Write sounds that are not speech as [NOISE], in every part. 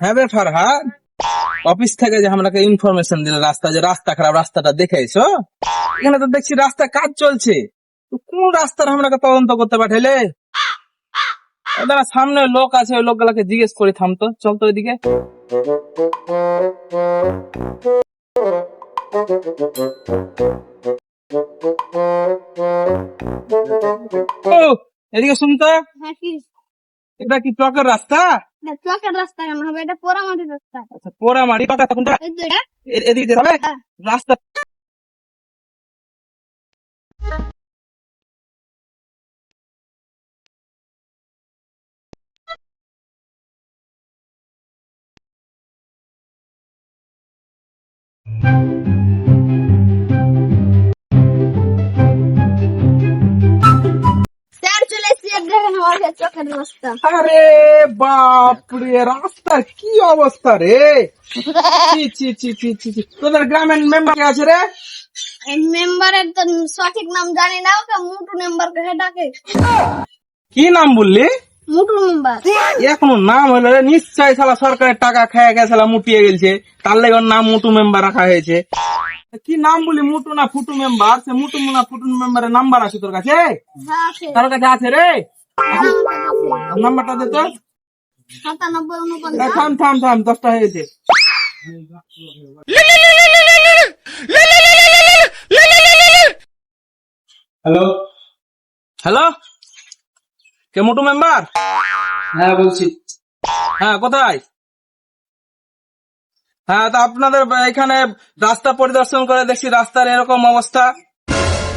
হ্যাঁ বে ফারহাদ অফিস থেকে যে আমাকে ইনফরমেশন দিল রাস্তা যে রাস্তা খারাপ রাস্তাটা দেখে এসো এখানে তো দেখছি রাস্তা কাজ চলছে। কোন রাস্তার আমরাকে তদন্ত করতে পাঠাইলে? দাঁড়া সামনে লোক আছে ওই লোকগুলাকে জিজ্ঞেস করে থামতো চল তো ওইদিকে। এদিকে শুনতো হ্যাঁ এটা কি চকের রাস্তা? চকের রাস্তা কেন হবে? এটা পোড়ামাটির রাস্তা। আচ্ছা পোড়া মাটি কথা কোনটা এই তো এটা? এ- এদিকে হ্যাঁ। রাস্তা আরে বাপরে রাস্তার কি অবস্থা রে। তোদের গ্রামের মেম্বার কে আছে রে? মেম্বারের তো সঠিক নাম জানি না ওকে মুটু মেম্বার কে ডাকে। কি নাম বললি? মুটু মেম্বার এখনও নাম হলো রে নিশ্চয় সালা সরকারের টাকা খেয়ে গেছে মুটিয়ে গেছে তার লেগে নাম মুটু মেম্বার রাখা হয়েছে। কি নাম বলি মুটু না ফুটু মেম্বার সে মুটু না ফুটু মেম্বারের নাম্বার আছে তোর কাছে? তার কাছে আছে রে? হ্যাঁ। নাম্বারটা দে তো। থাম থাম থাম দশটা হয়েছে। হ্যালো? হ্যালো? কে মোটু মেম্বার? হ্যাঁ বলছি। হ্যাঁ কোথায়? হ্যাঁ তা আপনাদের এখানে রাস্তা পরিদর্শন করে দেখছি রাস্তার এরকম অবস্থা।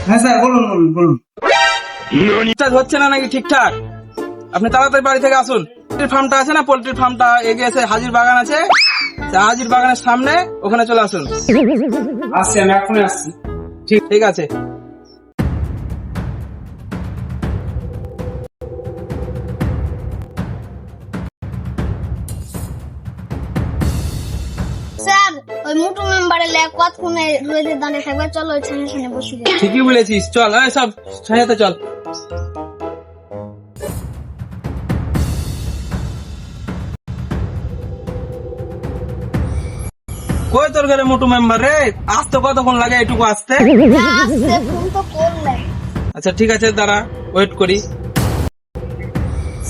হ্যাঁ স্যার বলুন বলুন বলুন। ঠিকঠাক হচ্ছে না নাকি ঠিকঠাক? আপনি তাড়াতাড়ি বাড়ি থেকে আসুন। পোল্ট্রির ফার্মটা আছে না? পোল্ট্রির ফার্মটা এগিয়ে এসে হাজির বাগান আছে। হাজির বাগানের সামনে ওখানে চলে আসুন। আসছি আমি এখনই আসছি। ঠিক ঠিক আছে। লেখ কতক্ষণে রোদে দাঁড়িয়ে থাকবে? চলো ওই বসে। ঠিকই বলেছিস চল এই সব ছায়াতে চল। কই তোর ঘরে মোটু মেম্বার রে? আসতে কতক্ষণ লাগে এটুকু আসতে? আচ্ছা ঠিক আছে দাঁড়া ওয়েট করি।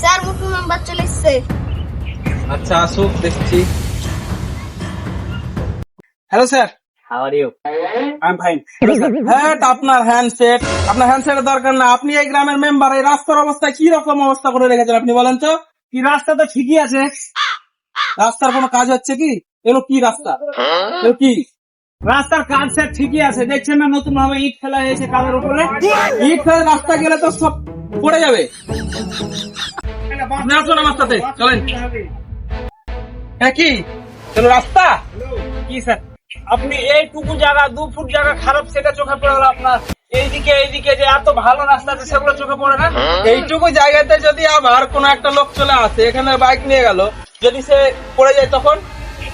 স্যার মুটু মেম্বার চলে এসছে। আচ্ছা আসুক দেখছি। Hello sir how are you I am fine হ্যাঁ আপনার হ্যান্ডসেট আপনার হ্যান্ডসেটের দরকার না। আপনি এই গ্রামের মেম্বার এই রাস্তার অবস্থা কি রকম অবস্থা করে রেখেছেন আপনি বলেন তো? কি রাস্তা তো ঠিকই আছে? রাস্তার কোনো কাজ হচ্ছে কি? এগুলো কি রাস্তা? এগুলো কি? রাস্তার কাজ স্যার ঠিকই আছে। দেখছেন না নতুন ভাবে ইট ফেলা হয়েছে কাদের উপরে? ইট ফেলে রাস্তা গেলে তো সব পড়ে যাবে। আপনি আসুন আমার সাথে। চলেন। হ্যাঁ কি? রাস্তা? কি স্যার? আপনি এইটুকু জায়গা দু ফুট জায়গা খারাপ সেটা চোখে পড়ে গেল আপনার এইদিকে এইদিকে যে এত ভালো রাস্তা আছে সেগুলো চোখে পড়ে না? এইটুকু জায়গাতে যদি আবার কোন একটা লোক চলে আসে এখানে বাইক নিয়ে গেল যদি সে পড়ে যায় তখন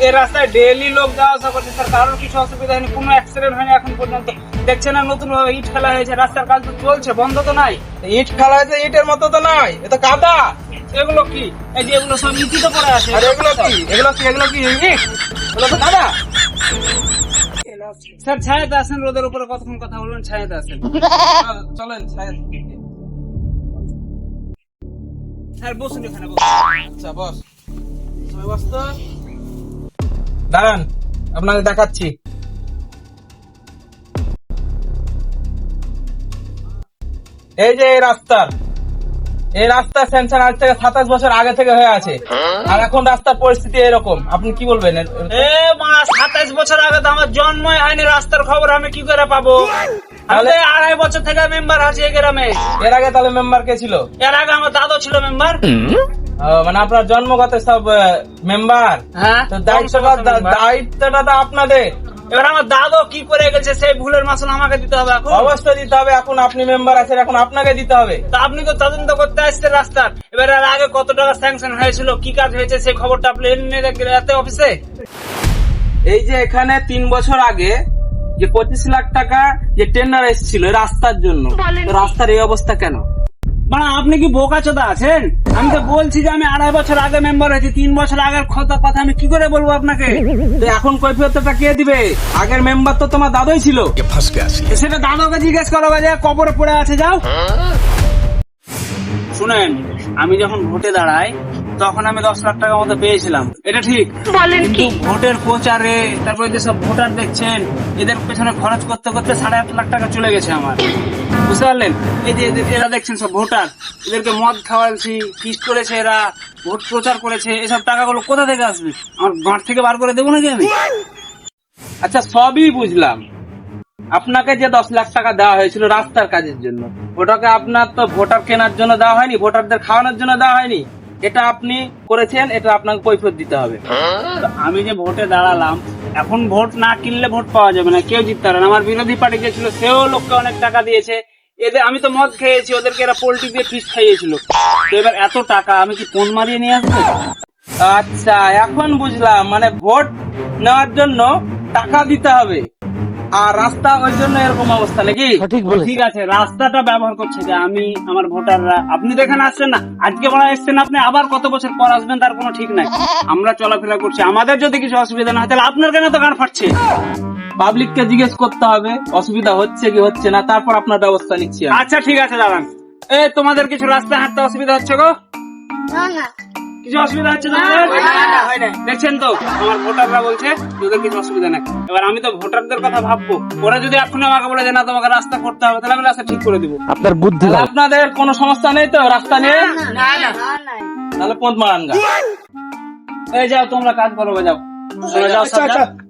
এই রাস্তায় ডেইলি লোক যাওয়া আসা করছে। স্যার কারোর কিছু অসুবিধা হয়নি কোনো অ্যাক্সিডেন্ট হয়নি এখন পর্যন্ত। দেখছেন না নতুন ভাবে ইট ফেলা হয়েছে রাস্তার কাজ তো চলছে বন্ধ তো নাই। ইট ফেলা হয়েছে ইটের মতো তো নয় এ তো কাদা। এগুলো কি? এই যে এগুলো সব ইটি তো পড়ে আছে। আর এগুলো কি? এগুলো কি এগুলো কি ইট? এগুলো তো কাদা। স্যার ছায়াতে আসেন রোদের উপরে কতক্ষণ কথা বলবেন? ছায়াতে চল, [LAUGHS] চলেন স্যার বসুন এখানে আচ্ছা বস। সবাই বস তো। দাঁড়ান আপনাকে দেখাচ্ছি। এই যে এই রাস্তার। এই রাস্তা স্যাংশন আজ থেকে সাতাশ বছর আগে থেকে হয়ে আছে। আর এখন রাস্তার পরিস্থিতি এরকম। আপনি কি বলবেন? এর- এ মা সাতাইশ বছর আগে তো আমার জন্মই হয়নি রাস্তার খবর আমি কি করে পাবো? আমি তো আড়াই বছর থেকে মেম্বার আছি এই গ্রামে। এর আগে তাহলে মেম্বার কে ছিল? এর আগে আমার দাদু ছিল মেম্বার মানে আপনার জন্মগত সব মেম্বার হ্যাঁ দায়িত্বটা দায়িত্বটা তো আপনাদের। এবার আমার দাদু কি করে গেছে সেই ভুলের মাসুল আমাকে দিতে হবে এখন? অবশ্যই দিতে হবে এখন আপনি মেম্বার আছেন এখন আপনাকে দিতে হবে। তা আপনি তো তদন্ত করতে আসছেন রাস্তার। এবার এর আগে কত টাকা স্যাংশন হয়েছিল কি কাজ হয়েছে সেই খবরটা আপনি এনে রাখবেন এতে অফিসে এই যে এখানে তিন বছর আগে যে পঁচিশ লাখ টাকা যে টেন্ডার এসেছিল রাস্তার জন্য রাস্তার এই অবস্থা কেন? মানে আপনি কি বোকা চোদা আছেন? আমি তো বলছি যে আমি আড়াই বছর আগে মেম্বার হয়েছি তিন বছর আগের কথা কথা আমি কি করে বলব আপনাকে? তো এখন কৈফিয়তটা কে দিবে? আগের মেম্বার তো তোমার দাদুই ছিল। সেটা দাদাকে জিজ্ঞেস করো যে কবরে পড়ে আছে যাও। শুনেন আমি যখন ভোটে দাঁড়াই তখন আমি দশ লাখ টাকা মতো পেয়েছিলাম। এটা ঠিক। কিন্তু ভোটের প্রচারে তারপরে যেসব ভোটার দেখছেন এদের পেছনে খরচ করতে করতে সাড়ে আট লাখ টাকা চলে গেছে আমার। বুঝতে পারলেন? এই যে এরা দেখছেন সব ভোটার। এদেরকে মদ খাওয়াচ্ছি ফিস্ট করেছে এরা ভোট প্রচার করেছে এসব টাকাগুলো কোথা থেকে আসবে? আমার গাঁট থেকে বার করে দেবো নাকি আমি? আচ্ছা সবই বুঝলাম। আপনাকে যে দশ লাখ টাকা দেওয়া হয়েছিল রাস্তার কাজের জন্য ওটাকে আপনার তো ভোটার কেনার জন্য দেওয়া হয়নি ভোটারদের খাওয়ানোর জন্য দেওয়া হয়নি। এটা আপনি করেছেন এটা আপনাকে কৈফিয়ত দিতে হবে। আমি যে ভোটে দাঁড়ালাম এখন ভোট না কিনলে ভোট পাওয়া যাবে না কেউ জিততে পারে আমার বিরোধী পার্টি যে ছিল সেও লোককে অনেক টাকা দিয়েছে। এদের আমি তো মদ খেয়েছি ওদেরকে এরা পোল্ট্রি দিয়ে ফিস খাইয়েছিল। তো এবার এত টাকা আমি কি ফোন মারিয়ে নিয়ে আসব? আচ্ছা এখন বুঝলাম মানে ভোট নেওয়ার জন্য টাকা দিতে হবে। আর রাস্তা ওই জন্য এরকম অবস্থা নাকি? ঠিক আছে রাস্তাটা ব্যবহার করছে যে আমি আমার ভোটাররা আপনি তো এখানে আসছেন না আজকে বলা এসছেন আপনি আবার কত বছর পর আসবেন তার কোনো ঠিক নাই। আমরা চলাফেরা করছি আমাদের যদি কিছু অসুবিধা না হয় তাহলে আপনার কেন তো গান ফাটছে? পাবলিককে জিজ্ঞেস করতে হবে অসুবিধা হচ্ছে কি হচ্ছে না তারপর আপনার ব্যবস্থা নিচ্ছি আচ্ছা ঠিক আছে দাঁড়ান। এ তোমাদের কিছু রাস্তা হাঁটতে অসুবিধা হচ্ছে গো? না না। কিছু অসুবিধা হচ্ছে দেখছেন তো? আমার ভোটাররা বলছে তোদের কিছু অসুবিধা নেই। এবার আমি তো ভোটারদের কথা ভাববো। ওরা যদি এখন আমাকে বলে যে না তোমাকে রাস্তা করতে হবে তাহলে আমি রাস্তা ঠিক করে দিব। তাহলে আপনাদের কোনো সমস্যা নেই তো? রাস্তা নিয়ে না না না তাহলে পথ মারান গা। এই যাও তোমরা কাজ করো যাও। তোমরা যাও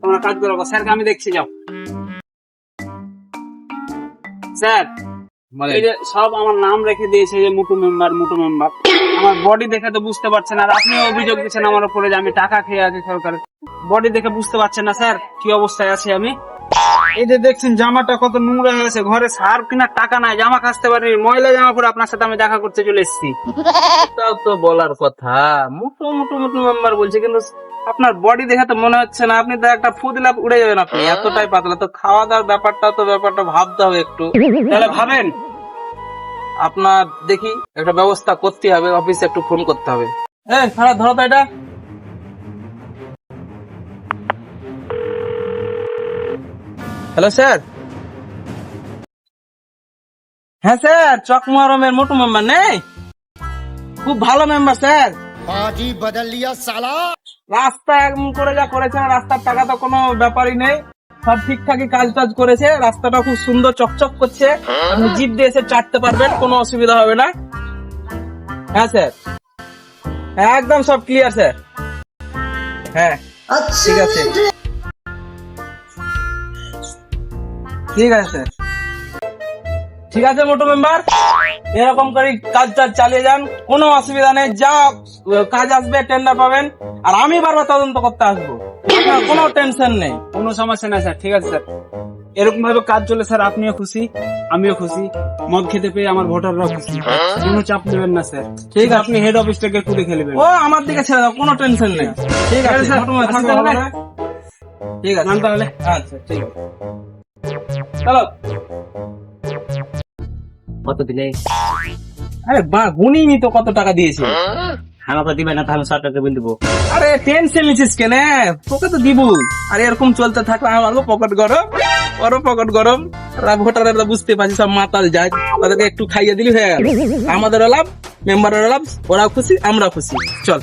তোমরা কাজ করো। স্যারকে আমি দেখছি যাও। স্যার এই যে সব আমার নাম রেখে দিয়েছে যে মুটু মেম্বার মুটু মেম্বার। আমার বডি দেখে তো বুঝতে পারছেন আর আপনি অভিযোগ দিচ্ছেন আমার উপরে যে আমি টাকা খেয়ে আছি সরকারের। বডি দেখে বুঝতে পারছেন না স্যার? কি অবস্থায় আছি আমি? এই যে দেখছেন জামাটা কত নোংরা হয়েছে ঘরে সার কিনার টাকা নাই জামা কাচতে পারিনি ময়লা জামা পরে আপনার সাথে আমি দেখা করতে চলে এসেছি। তাও তো বলার কথা। মোটো মোটো মোটো মেম্বার বলছে কিন্তু আপনার বডি দেখে তো মনে হচ্ছে না আপনি তো একটা ফুদিলা উড়ে যাবেন আপনি। এতটাই পাতলা। তো খাওয়া দাওয়ার ব্যাপারটা তো ব্যাপারটা ভাবতে হবে একটু। তাহলে ভাবেন আপনার দেখি একটা ব্যবস্থা করতে হবে অফিসে একটু ফোন করতে হবে। হ্যাঁ সারা ধরো তো এটা। হ্যালো স্যার হ্যাঁ স্যার চক মহরমের মোটু মেম্বার নেই? খুব ভালো মেম্বার স্যার বাজি বদল সালা। রাস্তা এমন করে যা করেছে রাস্তার টাকা তো কোনো ব্যাপারই নেই। সব ঠিকঠাকই কাজ টাজ করেছে রাস্তাটা খুব সুন্দর চকচক করছে। আপনি জিপ দিয়ে এসে চাটতে পারবেন, কোনো অসুবিধা হবে না। হ্যাঁ স্যার। হ্যাঁ একদম সব ক্লিয়ার স্যার। হ্যাঁ ঠিক আছে। ঠিক আছে, স্যার। ঠিক আছে, মোটো মেম্বার। এরকম করে কাজ টাজ চালিয়ে যান, কোনো অসুবিধা নেই, যা, কাজ আসবে টেন্ডার পাবেন। আর আমি বারবার তদন্ত করতে আসব। কোনো টেনশন নেই। কোনো সমস্যা নাই স্যার ঠিক আছে স্যার এরকম ভাবে কাজ চলে স্যার আপনিও খুশি আমিও খুশি। মদ খেতে পেয়ে আমার ভোটাররা খুশি। কোনো চাপ নেবেন না স্যার ঠিক আছে আপনি হেড অফিসটাকে একটু দেখে নেবেন ও আমার দিকে ছেড়ে দাও কোনো টেনশন নেই। ঠিক আছে স্যার? ঠিক আছে তাহলে। আচ্ছা ঠিক আছে। চলো কত দিলে? আরে বা গুনিনি তো কত টাকা দিয়েছে। আমাকে দিবে না, তাহলে সারটাকে টাকা বিল দেবো। আরে টেনশন নিছিস কেন? তোকে তো দিব। আর, এরকম চলতে থাকলে আমারও পকেট গরম ওরও পকেট গরম। ভোটাররা বুঝতে পারছি সব মাতাল যায় তাদেরকে একটু খাইয়ে দিলি হ্যাঁ আমাদেরও লাভ মেম্বারেরও লাভ, ওরাও খুশি, আমরাও খুশি। চল।